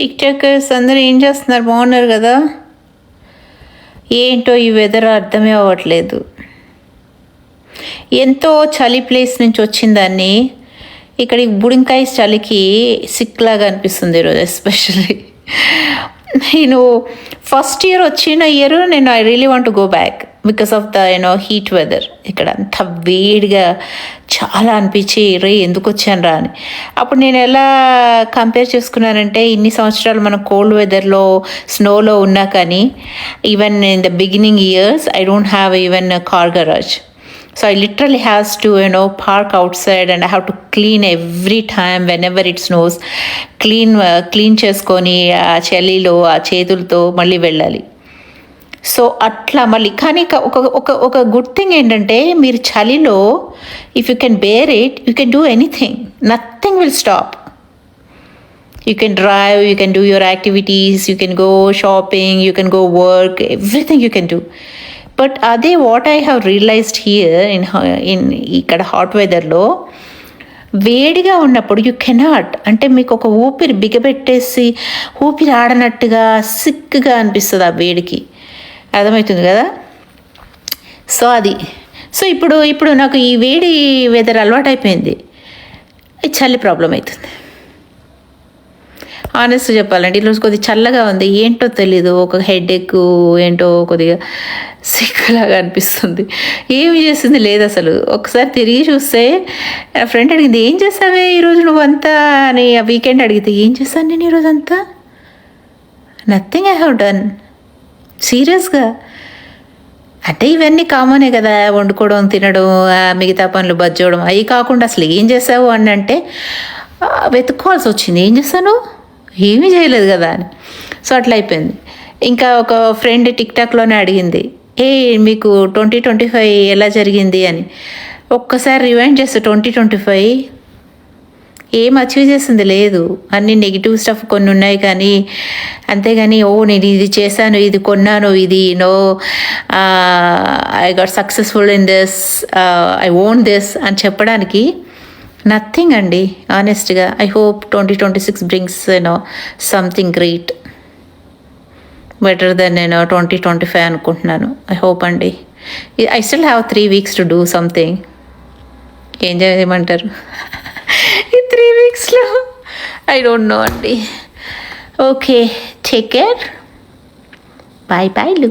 Tick talkers అందరూ ఏం చేస్తున్నారు? బాగున్నారు కదా? ఏంటో ఈ వెదర్ అర్థమే అవ్వట్లేదు. ఎంతో చలి ప్లేస్ నుంచి వచ్చిందాన్ని. ఇక్కడ ఈ బుడింకాయ చలికి సిక్ లాగా అనిపిస్తుంది ఈరోజు ఎస్పెషల్లీ నేను ఫస్ట్ ఇయర్ వచ్చిన ఇయర్ నేను I really want go back because of the you know heat weather ఇక్కడ అంత వేడిగా చాలా అనిపించి రే ఎందుకు వచ్చాను రా అని. అప్పుడు నేను ఎలా కంపేర్ చేసుకున్నానంటే ఇన్ని సంవత్సరాలు మనం కోల్డ్ వెదర్లో స్నోలో ఉన్నా కానీ even in the beginning years I don't have even car garage I I literally to to park outside and I have to clean every time whenever it snows clean clean చేసుకొని ఆ చలిలో ఆ చేతులతో మళ్ళీ వెళ్ళాలి. సో అట్లా మళ్ళీ. కానీ ఒక ఒక ఒక గుడ్ థింగ్ ఏంటంటే మీరు చలిలో if you can bear it you can do anything nothing will stop you can drive you can do your activities you can go shopping you can go work everything you can do but అదే what I have realized here in in ఇక్కడ hot వెదర్లో వేడిగా ఉన్నప్పుడు you cannot అంటే మీకు ఒక ఊపిరి బిగబెట్టేసి ఊపిరి ఆడనట్టుగా సిక్గా అనిపిస్తుంది ఆ వేడికి. అర్థమవుతుంది కదా? సో అది. సో ఇప్పుడు ఇప్పుడు నాకు ఈ వేడి వెదర్ అలవాటు అయిపోయింది చలి ప్రాబ్లం అవుతుంది. ఆనెస్ట్ చెప్పాలంటే ఈరోజు కొద్దిగా చల్లగా ఉంది. ఏంటో తెలీదు. ఒక హెడ్ ఎక్ ఏంటో కొద్దిగా సిక్కులాగా అనిపిస్తుంది. ఏమి చేసింది లేదు అసలు. ఒకసారి తిరిగి చూస్తే నా ఫ్రెండ్ అడిగింది ఏం చేస్తావే ఈరోజు నువ్వంతా? అని వీకెండ్ అడిగితే ఏం చేస్తాను నేను ఈరోజు అంతా నథింగ్ ఐ హ్యావ్ డన్ సీరియస్గా. అంటే ఇవన్నీ కామనే కదా వండుకోవడం తినడం ఆ మిగతా పనులు బజ్జోవడం అవి కాకుండా అసలు ఏం చేసావు అని అంటే వెతుక్కోవాల్సి వచ్చింది. ఏం చేస్తాను? ఏమీ చేయలేదు కదా అని. సో అట్లా అయిపోయింది. ఇంకా ఒక ఫ్రెండ్ టిక్ టాక్లోనే అడిగింది ఏ మీకు ట్వంటీ ట్వంటీ ఫైవ్ ఎలా జరిగింది? అని. ఒక్కసారి రివైండ్ చేస్తే ట్వంటీ ట్వంటీ ఫైవ్ ఏం అచీవ్ చేసింది లేదు. అన్ని నెగిటివ్ స్టఫ్ కొన్ని ఉన్నాయి కానీ అంతేగాని ఓ నేను ఇది చేశాను ఇది కొన్నాను ఇది no I got successful in this I own this అని చెప్పడానికి నథింగ్ అండి. ఆనెస్ట్గా I hope twenty twenty six brings you know something great better than నేను ట్వంటీ ట్వంటీ ఫైవ్ అనుకుంటున్నాను. ఐ హోప్ అండి. I still have three weeks to do something ఏం చేయమంటారు? Three వీక్స్లో I don't know అండి ఓకే టేక్ కేర్ బాయ్ బాయ్లు